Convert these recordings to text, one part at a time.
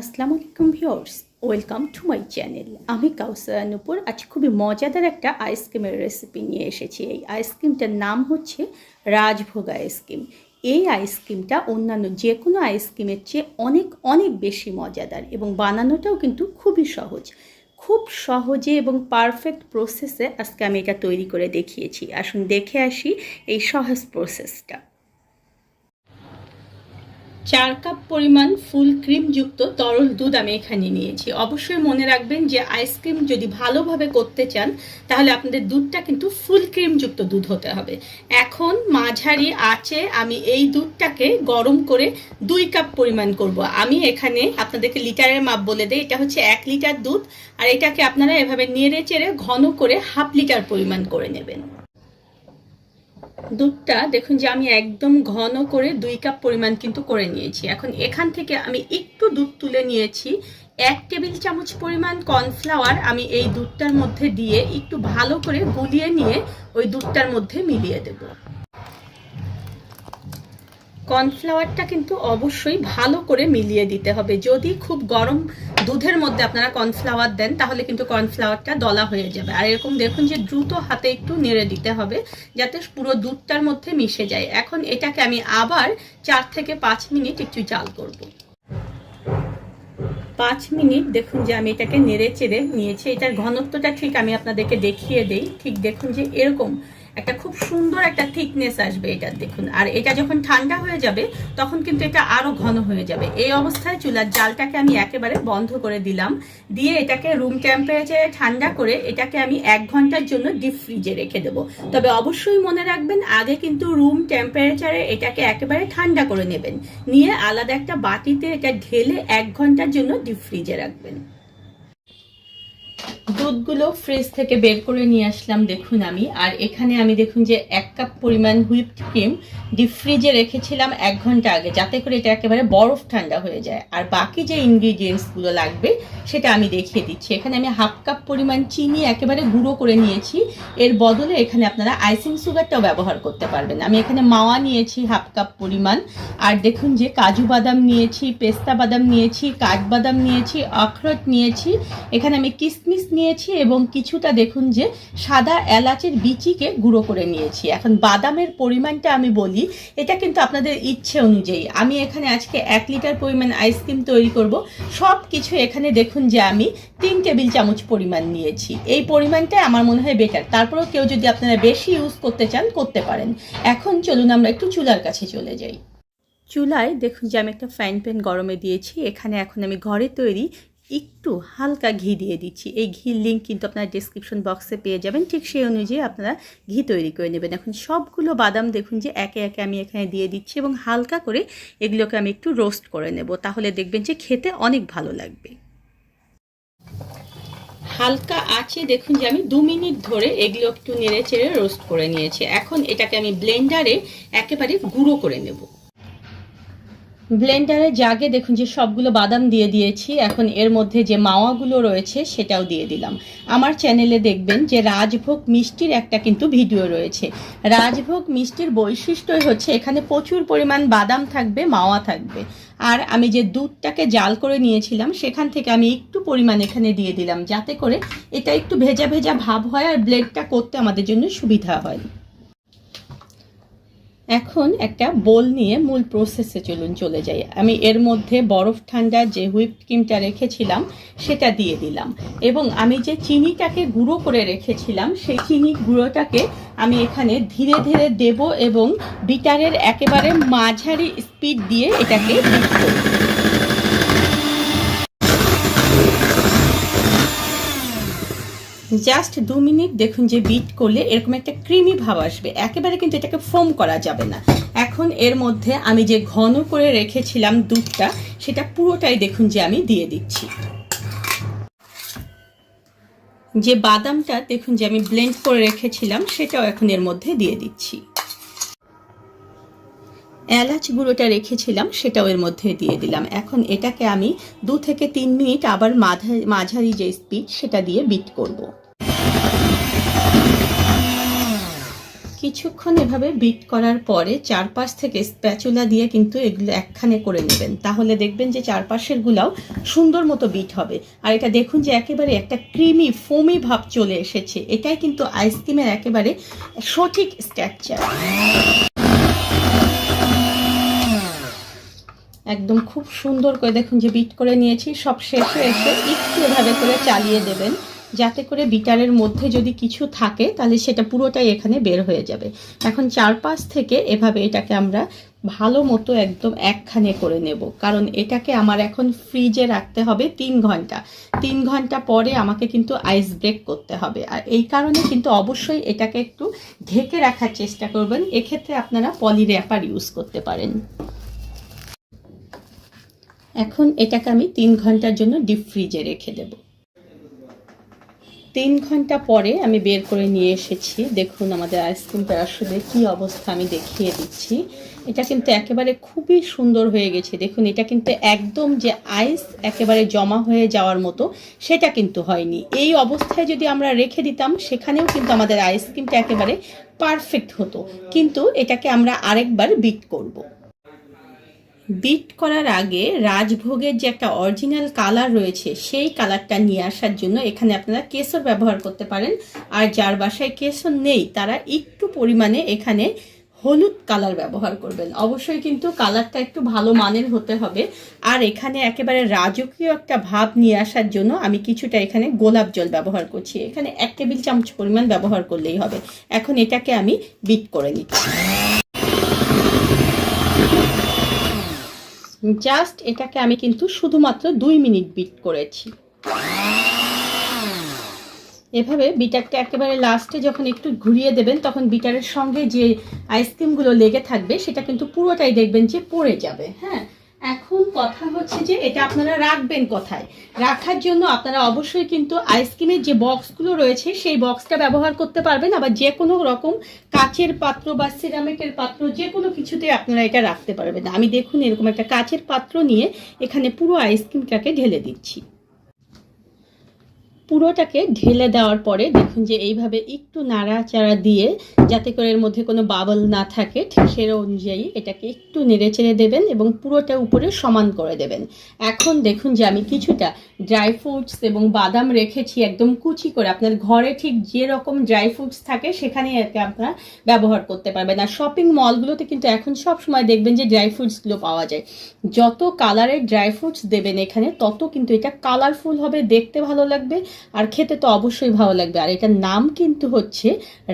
আসসালামু আলাইকুম viewers, welcome to my channel. আমি কাউসার নুপুর আজ খুবই মজাদার একটা আইসক্রিমের রেসিপি নিয়ে এসেছি। এই আইসক্রিমটার নাম হচ্ছে রাজভোগ আইসক্রিম। এই আইসক্রিমটা অন্যান্য যে কোনো আইসক্রিমের চেয়ে অনেক অনেক বেশি মজাদার এবং বানানোটাও কিন্তু খুবই সহজ। খুব সহজে এবং পারফেক্ট প্রসেসে আজকে আমি এটা তৈরি করে দেখিয়েছি। আসুন দেখে আসি এই সহজ প্রসেসটা। চার কাপ পরিমাণ ফুল ক্রিমযুক্ত তরল দুধ আমি এখানে নিয়েছি। অবশ্যই মনে রাখবেন যে আইসক্রিম যদি ভালোভাবে করতে চান, তাহলে আপনাদের দুধটা কিন্তু ফুল ক্রিমযুক্ত দুধ হতে হবে। এখন মাঝারি আঁচে আমি এই দুধটাকে গরম করে দুই কাপ পরিমাণ করব। আমি এখানে আপনাদেরকে লিটারের মাপ বলে দেই, এটা হচ্ছে এক লিটার দুধ, আর এটাকে আপনারা এভাবে নেড়ে চেড়ে ঘন করে হাফ লিটার পরিমাণ করে নেবেন। দুধটা, দেখুন যে আমি একদম ঘন করে দুই কাপ পরিমাণ কিন্তু করে নিয়েছি। এখন এখান থেকে আমি একটু দুধ তুলে নিয়েছি। এক টেবিল চামচ পরিমাণ কর্নফ্লাওয়ার আমি এই দুধটার মধ্যে দিয়ে একটু ভালো করে গুলিয়ে নিয়ে ওই দুধটার মধ্যে মিলিয়ে দেব। কর্নফ্লাওয়ারটা কিন্তু অবশ্যই ভালো করে মিলিয়ে দিতে হবে। যদি খুব গরম দুধের মধ্যে আপনারা কর্নফ্লাওয়ার দেন, তাহলে কিন্তু কর্নফ্লাওয়ারটা দলা হয়ে যাবে। আর এরকম দেখুন যে দ্রুত হাতে একটু নেড়ে দিতে হবে, যাতে পুরো দুধটার মধ্যে মিশে যায়। এখন এটাকে আমি আবার চার থেকে পাঁচ মিনিট একটু জাল করব। পাঁচ মিনিট দেখুন যে আমি এটাকে নেড়ে চেড়ে নিয়েছি। এটার ঘনত্বটা ঠিক আমি আপনাদেরকে দেখিয়ে দেই। ঠিক দেখুন যে এরকম একটা খুব সুন্দর একটা থিকনেস আসবে এটা দেখুন। আর এটা যখন ঠান্ডা হয়ে যাবে, তখন কিন্তু এটা আরও ঘন হয়ে যাবে। এই অবস্থায় চুলার জালটাকে আমি একেবারে বন্ধ করে দিলাম। দিয়ে এটাকে রুম টেম্পারেচারে ঠান্ডা করে এটাকে আমি এক ঘণ্টার জন্য ডিপ ফ্রিজে রেখে দেবো। তবে অবশ্যই মনে রাখবেন, আগে কিন্তু রুম টেম্পারেচারে এটাকে একেবারে ঠান্ডা করে নেবেন। নিয়ে আলাদা একটা বাটিতে এটা ঢেলে এক ঘণ্টার জন্য ডিপ ফ্রিজে রাখবেন। দুধগুলো ফ্রিজ থেকে বের করে নিয়ে আসলাম, দেখুন আমি। আর এখানে আমি দেখুন যে এক কাপ পরিমাণ হুইপড ক্রিম ডিপ ফ্রিজে রেখেছিলাম এক ঘণ্টা আগে, যাতে করে এটা একেবারে বরফ ঠান্ডা হয়ে যায়। আর বাকি যে ইনগ্রিডিয়েন্টসগুলো লাগবে, সেটা আমি দেখিয়ে দিচ্ছি। এখানে আমি হাফ কাপ পরিমাণ চিনি একেবারে গুঁড়ো করে নিয়েছি। এর বদলে এখানে আপনারা আইসিং সুগারটাও ব্যবহার করতে পারবেন। আমি এখানে মাওয়া নিয়েছি হাফ কাপ পরিমাণ। আর দেখুন যে কাজু বাদাম নিয়েছি, পেস্তা বাদাম নিয়েছি কাঠবাদাম নিয়েছি, আখরোট নিয়েছি। এখানে আমি কিশমিশ নিয়েছি এবং কিছুটা দেখুন যে সাদা এলাচের বিচিকে গুঁড়ো করে নিয়েছি। এখন বাদামের পরিমাণটা আমি বলি, এটা কিন্তু আপনাদের ইচ্ছে অনুযায়ী। আমি এখানে আজকে এক লিটার পরিমাণ আইসক্রিম তৈরি করব। সব কিছু এখানে দেখুন যে আমি তিন টেবিল চামচ পরিমাণ নিয়েছি। এই পরিমাণটাই আমার মনে হয় বেটার তারপরেও কেউ যদি আপনারা বেশি ইউজ করতে চান, করতে পারেন। এখন চলুন আমরা একটু চুলার কাছে চলে যাই। চুলায় দেখুন যে আমি একটা ফ্যান প্যান গরমে দিয়েছি। এখানে এখন আমি ঘরে তৈরি একটু হালকা ঘি দিয়ে দিচ্ছি। এই ঘির লিঙ্ক কিন্তু আপনারা ডিসক্রিপশন বক্সে পেয়ে যাবেন। ঠিক সেই অনুযায়ী আপনারা ঘি তৈরি করে নেবেন। এখন সবগুলো বাদাম দেখুন যে একে একে আমি এখানে দিয়ে দিচ্ছি এবং হালকা করে এগুলোকে আমি একটু রোস্ট করে নেব। তাহলে দেখবেন যে খেতে অনেক ভালো লাগবে। হালকা আছে দেখুন যে আমি দু মিনিট ধরে এগুলো একটু নেড়ে চেড়ে রোস্ট করে নিয়েছি। এখন এটাকে আমি ব্লেন্ডারে একেবারে গুঁড়ো করে নেব। ব্লেন্ডারে জাগে দেখুন যে সবগুলো বাদাম দিয়ে দিয়েছি। এখন এর মধ্যে যে মাওয়াগুলো রয়েছে সেটাও দিয়ে দিলাম। আমার চ্যানেলে দেখবেন যে রাজভোগ মিষ্টির একটা কিন্তু ভিডিও রয়েছে। রাজভোগ মিষ্টির বৈশিষ্ট্যই হচ্ছে এখানে প্রচুর পরিমাণ বাদাম থাকবে, মাওয়া থাকবে। আর আমি যে দুধটাকে জাল করে নিয়েছিলাম, সেখান থেকে আমি একটু পরিমাণ এখানে দিয়ে দিলাম, যাতে করে এটা একটু ভেজা ভেজা ভাব হয় আর ব্লেডটা করতে আমাদের জন্য সুবিধা হয়। এখন একটা বোল নিয়ে মূল প্রসেসে চলুন, চলে যাই। আমি এর মধ্যে বরফ ঠান্ডা যে হুইপ ক্রিমটা রেখেছিলাম, সেটা দিয়ে দিলাম। এবং আমি যে চিনিটাকে গুঁড়ো করে রেখেছিলাম, সেই চিনি গুঁড়োটাকে আমি এখানে ধীরে ধীরে দেব এবং বিটারের একেবারে মাঝারি স্পিড দিয়ে এটাকে বিট করব। জাস্ট দু মিনিট দেখুন যে বিট করলে এরকম একটা ক্রিমি ভাব আসবে। একেবারে কিন্তু এটাকে ফোম করা যাবে না। এখন এর মধ্যে আমি যে ঘন করে রেখেছিলাম দুধটা, সেটা পুরোটাই দেখুন যে আমি দিয়ে দিচ্ছি। যে বাদামটা দেখুন যে আমি ব্লেন্ড করে রেখেছিলাম, সেটাও এখন এর মধ্যে দিয়ে দিচ্ছি। এলাচ গুঁড়োটা রেখেছিলাম, সেটাও এর মধ্যে দিয়ে দিলাম। এখন এটাকে আমি দু থেকে তিন মিনিট আবার মাঝারি মাঝারি যে স্পিড সেটা দিয়ে বিট করব। কিছুক্ষণ এভাবে বিট করার পরে চারপাশ থেকে স্প্যাচুলা দিয়ে কিন্তু এগুলো একখানে করে নেবেন। তাহলে দেখবেন যে চারপাশের গুলাও সুন্দর মতো বিট হবে। আর এটা দেখুন যে একেবারে একটা ক্রিমি ফোমি ভাব চলে এসেছে। এটাই কিন্তু আইসক্রিমের একেবারে সঠিক স্ট্রাকচার একদম খুব সুন্দর করে দেখুন যে বিট করে নিয়েছি। সব শেষে এসে একটু এভাবে করে চালিয়ে দেবেন। যাতে করে বিটারের মধ্যে যদি কিছু থাকে, তাহলে সেটা পুরোটাই এখানে বের হয়ে যাবে। এখন চারপাশ থেকে এভাবে এটাকে আমরা ভালো মতো একদম একখানে করে নেব। কারণ এটাকে আমার এখন ফ্রিজে রাখতে হবে তিন ঘণ্টা। তিন ঘণ্টা পরে আমাকে কিন্তু আইস ব্রেক করতে হবে। আর এই কারণে কিন্তু অবশ্যই এটাকে একটু ঢেকে রাখার চেষ্টা করবেন। এক্ষেত্রে আপনারা পলি র্যাপার ইউজ করতে পারেন। এখন এটাকে আমি তিন ঘণ্টার জন্য ডিপ ফ্রিজে রেখে দেব। তিন ঘণ্টা পরে আমি বের করে নিয়ে এসেছি। দেখুন, আমাদের আইসক্রিমটা আসলে কি অবস্থা আমি দেখিয়ে দিচ্ছি। এটা কিন্তু একেবারে খুবই সুন্দর হয়ে গেছে। দেখুন, এটা কিন্তু একদম যে আইস একেবারে জমা হয়ে যাওয়ার মতো, সেটা কিন্তু হয়নি। এই অবস্থায় যদি আমরা রেখে দিতাম, সেখানেও কিন্তু আমাদের আইসক্রিমটা একেবারে পারফেক্ট হতো। কিন্তু এটাকে আমরা আরেকবার বিট করব। বিট করার আগে রাজভোগের যে একটা অরিজিনাল কালার রয়েছে, সেই কালারটা নিয়ে আসার জন্য এখানে আপনারা কেশর ব্যবহার করতে পারেন। আর যার বাসায় কেশর নেই, তারা একটু পরিমাণে এখানে হলুদ কালার ব্যবহার করবেন। অবশ্যই কিন্তু কালারটা একটু ভালো মানের হতে হবে। আর এখানে একেবারে রাজকীয় একটা ভাব নিয়ে আসার জন্য আমি কিছুটা এখানে গোলাপ জল ব্যবহার করছি। এখানে এক টেবিল চামচ পরিমাণ ব্যবহার করলেই হবে। এখন এটাকে আমি বিট করে নিচ্ছি। জাস্ট এটাকে আমি কিন্তু শুধুমাত্র দুই মিনিট বিট করেছি। এভাবে বিটারটা একেবারে লাস্টে যখন একটু ঘুরিয়ে দেবেন, তখন বিটারের সঙ্গে যে আইসক্রিমগুলো লেগে থাকবে, সেটা কিন্তু পুরোটাই দেখবেন যে পড়ে যাবে হ্যাঁ? এখন কথা হচ্ছে যে এটা আপনারা রাখবেন কোথায়? রাখার জন্য আপনারা অবশ্যই কিন্তু আইসক্রিমের যে বক্সগুলো রয়েছে, সেই বক্সটা ব্যবহার করতে পারবেন, আবার যে কোনো রকম কাচের পাত্র বা সিরামিকের পাত্র, যে কোনো কিছুতে আপনারা এটা রাখতে পারবেন। আমি দেখুন এরকম একটা কাচের পাত্র নিয়ে এখানে পুরো আইসক্রিমটাকে ঢেলে দিচ্ছি। পুরোটাকে ঢেলে দেওয়ার পরে দেখুন যে এইভাবে একটু নাড়াচাড়া দিয়ে যাতে করে এর মধ্যে কোনো বাবল না থাকে, ঠিক সের অনুযায়ী এটাকে একটু নেড়ে চেড়ে দেবেন এবং পুরোটা উপরে সমান করে দেবেন। এখন দেখুন যে আমি কিছুটা ড্রাই ফ্রুটস এবং বাদাম রেখেছি একদম কুচি করে। আপনার ঘরে ঠিক যে রকম ড্রাই ফ্রুটস থাকে সেখানেই একে আপনারা ব্যবহার করতে পারবেন। আর শপিং মলগুলোতে কিন্তু এখন সব সময় দেখবেন যে ড্রাই ফ্রুটসগুলো পাওয়া যায়। যত কালারের ড্রাই ফ্রুটস দেবেন এখানে, তত কিন্তু এটা কালারফুল হবে, দেখতে ভালো লাগবে। আর খেতে তো অবশ্যই ভালো লাগবে। আর এটার নাম কিন্তু হচ্ছে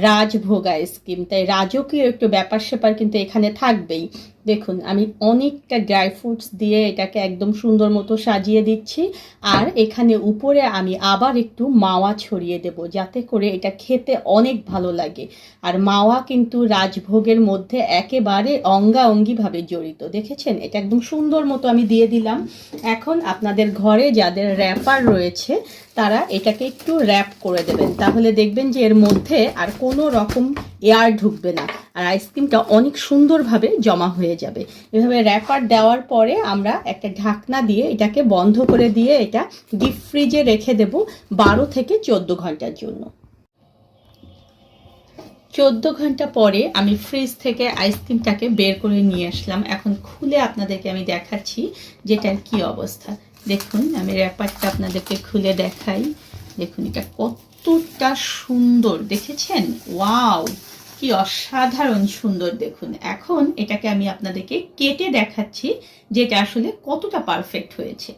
রাজভোগ আইসক্রিম তাই রাজকীয় একটু ব্যাপার স্যাপার কিন্তু এখানে থাকবেই। দেখুন, আমি অনেকটা ড্রাই ফ্রুটস দিয়ে এটাকে একদম সুন্দর মতো সাজিয়ে দিচ্ছি। আর এখানে উপরে আমি আবার একটু মাওয়া ছড়িয়ে দেব, যাতে করে এটা খেতে অনেক ভালো লাগে। আর মাওয়া কিন্তু রাজভোগের মধ্যে একেবারে অঙ্গাঅঙ্গিভাবে জড়িত। দেখেছেন? এটা একদম সুন্দর মতো আমি দিয়ে দিলাম। এখন আপনাদের ঘরে যাদের র্যাপার রয়েছে, তারা এটাকে একটু র্যাপ করে দেবেন। তাহলে দেখবেন যে এর মধ্যে আর কোনো রকম এয়ার ঢুকবে না। আর আইসক্রিমটা অনেক সুন্দরভাবে জমা হয়ে যাবে। এভাবে র্যাপার দেওয়ার পরে আমরা একটা ঢাকনা দিয়ে এটাকে বন্ধ করে দিয়ে এটা ডিপ ফ্রিজে রেখে দেব বারো থেকে চোদ্দ ঘণ্টার জন্য। চোদ্দ ঘণ্টা পরে আমি ফ্রিজ থেকে আইসক্রিমটাকে বের করে নিয়ে আসলাম। এখন খুলে আপনাদেরকে আমি দেখাচ্ছি যেটার কি অবস্থা। দেখুন, আমি র্যাপারটা আপনাদেরকে খুলে দেখাই। দেখুন, এটা কতটা সুন্দর, দেখেছেন? ওয়াও! কি অসাধারণ সুন্দর, দেখুন। এখন এটাকে আমি আপনাদেরকে কেটে দেখাচ্ছি, যেটা আসলে কতটা পারফেক্ট হয়েছে।